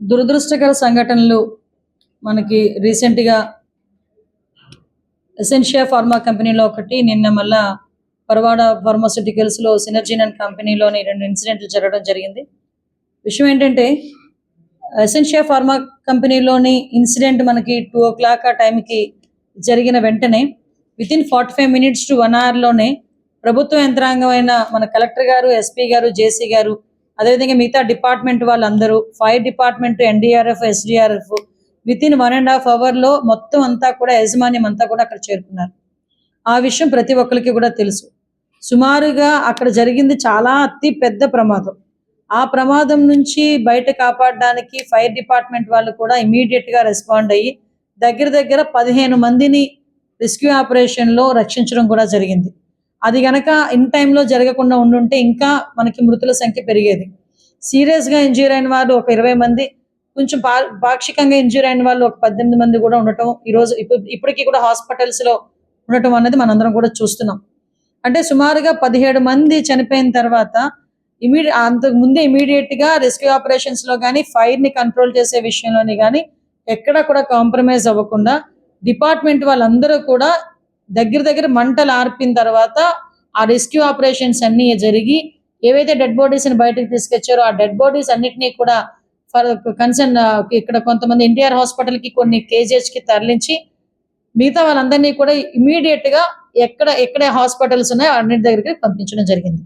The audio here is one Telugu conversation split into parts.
దురదృష్టకర సంఘటనలు మనకి రీసెంట్గా ఎసెన్షియా ఫార్మా కంపెనీలో ఒకటి నిన్న మళ్ళా పరవాడ ఫార్మాస్యూటికల్స్లో సినర్జీన్ అండ్ కంపెనీలోని రెండు ఇన్సిడెంట్లు జరగడం జరిగింది. విషయం ఏంటంటే ఎసెన్షియా ఫార్మా కంపెనీలోని ఇన్సిడెంట్ మనకి టూ ఓ క్లాక్ ఆ టైంకి జరిగిన వెంటనే within forty five minutes to one అవర్లోనే ప్రభుత్వ యంత్రాంగం అయిన మన కలెక్టర్ గారు ఎస్పీ గారు జేసీ గారు అదేవిధంగా మిగతా డిపార్ట్మెంట్ వాళ్ళందరూ fire department NDRF SDRF within one and half అవర్లో మొత్తం అంతా కూడా యాజమాన్యం అంతా కూడా అక్కడ చేరుకున్నారు. ఆ విషయం ప్రతి ఒక్కరికి కూడా తెలుసు. సుమారుగా అక్కడ జరిగింది చాలా అతి పెద్ద ప్రమాదం. ఆ ప్రమాదం నుంచి బయట కాపాడడానికి ఫైర్ డిపార్ట్మెంట్ వాళ్ళు కూడా ఇమీడియట్గా రెస్పాండ్ అయ్యి దగ్గర దగ్గర పదిహేను మందిని రెస్క్యూ ఆపరేషన్లో రక్షించడం కూడా జరిగింది. అది గనక ఇన్ టైంలో జరగకుండా ఉండుంటే ఇంకా మనకి మృతుల సంఖ్య పెరిగేది. సీరియస్గా ఇంజ్యూర్ అయిన వాళ్ళు ఒక ఇరవై మంది కొంచెం పా- పాక్షికంగా ఇంజ్యూర్ అయిన వాళ్ళు ఒక పద్దెనిమిది మంది కూడా ఉండటం ఈ రోజు ఇప్పుడు ఇప్పటికీ కూడా హాస్పిటల్స్లో ఉండటం అనేది మనందరం కూడా చూస్తున్నాం. అంటే సుమారుగా పదిహేడు మంది చనిపోయిన తర్వాత ఇమీడి అంతకు ముందే ఇమీడియట్గా రెస్క్యూ ఆపరేషన్స్లో కానీ ఫైర్ని కంట్రోల్ చేసే విషయంలోని కానీ ఎక్కడ కూడా కాంప్రమైజ్ అవ్వకుండా డిపార్ట్మెంట్ వాళ్ళందరూ కూడా దగ్గర దగ్గర మంటలు ఆర్పిన తర్వాత ఆ రెస్క్యూ ఆపరేషన్స్ అన్ని జరిగి ఏవైతే డెడ్ బాడీస్ని బయటకు తీసుకొచ్చారో ఆ డెడ్ బాడీస్ అన్నిటినీ కూడా ఫర్ కన్సర్న్ ఇక్కడ కొంతమంది ఎన్టీఆర్ హాస్పిటల్కి కొన్ని కేజీహెచ్కి తరలించి మిగతా వాళ్ళందరినీ కూడా ఇమీడియట్గా ఎక్కడ ఎక్కడ హాస్పిటల్స్ ఉన్నాయో అన్నిటి దగ్గరికి పంపించడం జరిగింది.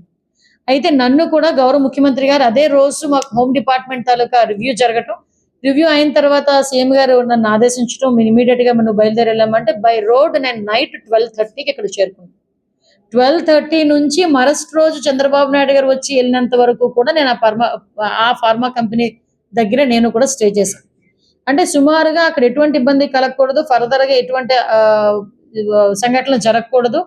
అయితే నన్ను కూడా గౌరవ ముఖ్యమంత్రి గారు అదే రోజు మాకు హోమ్ డిపార్ట్మెంట్ తాలూకా రివ్యూ జరగటం రివ్యూ అయిన తర్వాత సీఎం గారు నన్ను ఆదేశించడం మీరు ఇమీడియట్గా మేము బయలుదేరి వెళ్ళామంటే బై రోడ్ నేను నైట్ ట్వెల్వ్ థర్టీకి ఇక్కడ చేరుకున్నాను ట్వెల్వ్ థర్టీ నుంచి మరస్ట్ రోజు చంద్రబాబు నాయుడు గారు వచ్చి వెళ్ళినంత వరకు కూడా నేను ఆ ఫార్మా ఆ ఫార్మా కంపెనీ దగ్గర నేను కూడా స్టే చేశాను అంటే సుమారుగా అక్కడ ఎటువంటి ఇబ్బంది కలగకూడదు ఫర్దర్గా ఎటువంటి ఆ, సంఘటనలు జరగకూడదు.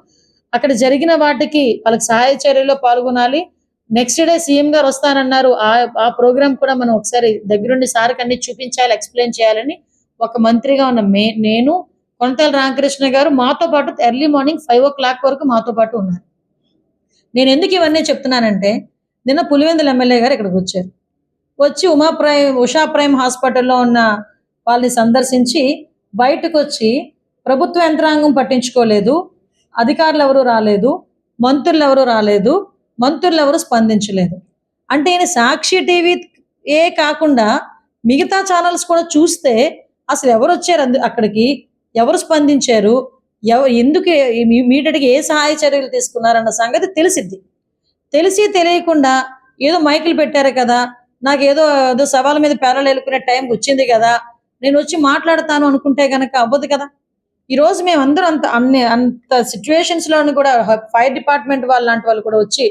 అక్కడ జరిగిన వాటికి వాళ్ళకి సహాయ చర్యలో పాల్గొనాలి. నెక్స్ట్ డే సీఎం గారు వస్తానన్నారు. ఆ ఆ ప్రోగ్రామ్ కూడా మనం ఒకసారి దగ్గరుండి సార్కి అన్ని చూపించాలి ఎక్స్ప్లెయిన్ చేయాలని ఒక మంత్రిగా ఉన్న మే నేను కొనతల రామకృష్ణ గారు మాతో పాటు early morning five o'clock వరకు మాతో పాటు ఉన్నారు. నేను ఎందుకు ఇవన్నీ చెప్తున్నానంటే నిన్న పులివెందుల ఎమ్మెల్యే గారు ఇక్కడికి వచ్చారు. వచ్చి ఉమా ప్రైమ్ ఉషా ప్రైమ్ హాస్పిటల్లో ఉన్న వాళ్ళని సందర్శించి బయటకు వచ్చి ప్రభుత్వ యంత్రాంగం పట్టించుకోలేదు అధికారులు ఎవరు రాలేదు మంత్రులు ఎవరు రాలేదు మంత్రులు ఎవరు స్పందించలేదు. అంటే ఈయన సాక్షి టీవీ ఏ కాకుండా మిగతా ఛానల్స్ కూడా చూస్తే అసలు ఎవరు వచ్చారు అందు అక్కడికి? ఎవరు స్పందించారు? ఎవరు ఎందుకు మీటడికి ఏ సహాయ చర్యలు తీసుకున్నారన్న సంగతి తెలిసిద్ది. తెలిసి తెలియకుండా ఏదో మైకులు పెట్టారు కదా నాకు ఏదో ఏదో సవాల్ మీద పేరలు వెళ్ళుకునే టైం వచ్చింది కదా నేను వచ్చి మాట్లాడతాను అనుకుంటే గనక అవ్వదు కదా. ఈ రోజు మేము అందరం అంత అన్ని అంత సిచ్యువేషన్స్లోని కూడా ఫైర్ డిపార్ట్మెంట్ వాళ్ళు లాంటి వాళ్ళు కూడా వచ్చి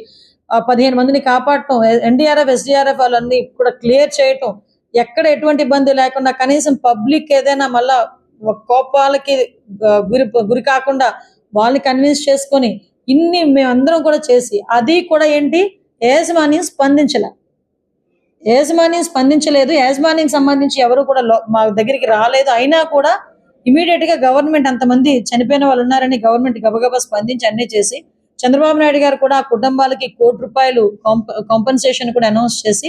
పదిహేను మందిని కాపాడటం ఎన్డీఆర్ఎఫ్ ఎస్డిఆర్ఎఫ్ వాళ్ళని కూడా క్లియర్ చేయటం ఎక్కడ ఎటువంటి ఇబ్బంది లేకుండా కనీసం పబ్లిక్ ఏదైనా మళ్ళా కోపాలకి గురి గురి కాకుండా వాళ్ళని కన్విన్స్ చేసుకొని ఇన్ని మేమందరం కూడా చేసి అది కూడా ఏంటి? యాజమాన్యం స్పందించలే. యాజమాన్యం స్పందించలేదు. యాజమాన్యం సంబంధించి ఎవరు కూడా మా దగ్గరికి రాలేదు. అయినా కూడా ఇమీడియట్గా గవర్నమెంట్ అంతమంది చనిపోయిన వాళ్ళు ఉన్నారని గవర్నమెంట్ గబగబా స్పందించి అన్ని చేసి చంద్రబాబు నాయుడు గారు కూడా ఆ కుటుంబాలకి కోటి రూపాయలు కాంపన్సేషన్ కూడా అనౌన్స్ చేసి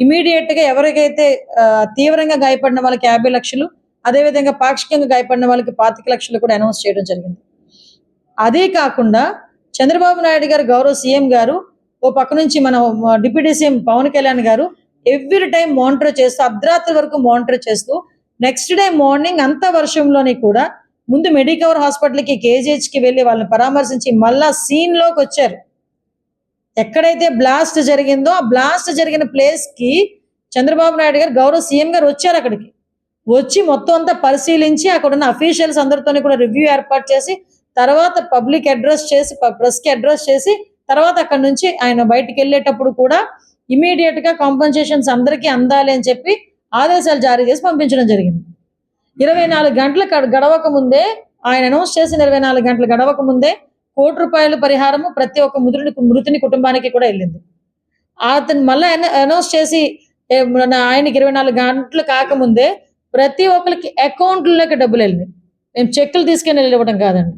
ఇమీడియట్గా ఎవరికైతే తీవ్రంగా గాయపడిన వాళ్ళకి యాభై లక్షలు అదేవిధంగా పాక్షికంగా గాయపడిన వాళ్ళకి పాతిక లక్షలు కూడా అనౌన్స్ చేయడం జరిగింది. అదే కాకుండా చంద్రబాబు నాయుడు గారు గౌరవ సీఎం గారు ఓ పక్క నుంచి మన డిప్యూటీ సీఎం పవన్ కళ్యాణ్ గారు ఎవ్రీ టైం మానిటర్ చేస్తూ అర్ధరాత్రి వరకు మానిటర్ చేస్తూ నెక్స్ట్ డే మార్నింగ్ అంత వర్షంలోనే కూడా ముందు మెడికవర్ హాస్పిటల్కి కేజీహెచ్కి వెళ్ళి వాళ్ళని పరామర్శించి మళ్ళా సీన్లోకి వచ్చారు. ఎక్కడైతే బ్లాస్ట్ జరిగిందో ఆ బ్లాస్ట్ జరిగిన ప్లేస్కి చంద్రబాబు నాయుడు గారు గౌరవ సీఎం గారు వచ్చారు అక్కడికి. వచ్చి మొత్తం అంతా పరిశీలించి అక్కడ ఉన్న అఫీషియల్స్ అందరితోని కూడా రివ్యూ ఏర్పాటు చేసి తర్వాత పబ్లిక్ అడ్రస్ చేసి ప్రెస్కి అడ్రస్ చేసి తర్వాత అక్కడ నుంచి ఆయన బయటికి వెళ్ళేటప్పుడు కూడా ఇమీడియట్గా కాంపన్సేషన్స్ అందరికీ అందాలి అని చెప్పి ఆదేశాలు జారీ చేసి పంపించడం జరిగింది. ఇరవై నాలుగు గంటలు గడవక ముందే ఆయన అనౌన్స్ చేసిన ఇరవై నాలుగు గంటలు గడవక ముందే కోటి రూపాయల పరిహారము ప్రతి ఒక్క ముదురుని మృతుని కుటుంబానికి కూడా వెళ్ళింది. అతను మళ్ళీ అనౌన్స్ చేసి ఆయనకి ఇరవై నాలుగు గంటలు కాకముందే ప్రతి ఒక్కరికి అకౌంట్లోకి డబ్బులు వెళ్ళినాయి. మేము చెక్కులు తీసుకెళ్ళి వెళ్ళివ్వడం కాదండి.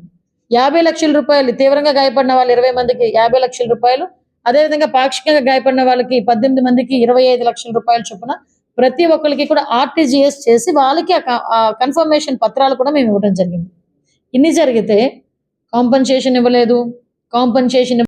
యాభై లక్షల రూపాయలు తీవ్రంగా గాయపడిన వాళ్ళు ఇరవై మందికి యాభై లక్షల రూపాయలు అదేవిధంగా పాక్షికంగా గాయపడిన వాళ్ళకి పద్దెనిమిది మందికి ఇరవై ఐదు లక్షల రూపాయలు చొప్పున ప్రతి ఒక్కరికి కూడా ఆర్టీజీఎస్ చేసి వాళ్ళకి ఆ కన్ఫర్మేషన్ పత్రాలు కూడా మేము ఇవ్వడం జరిగింది. ఇన్ని జరిగితే కాంపన్సేషన్ ఇవ్వలేదు కాంపన్సేషన్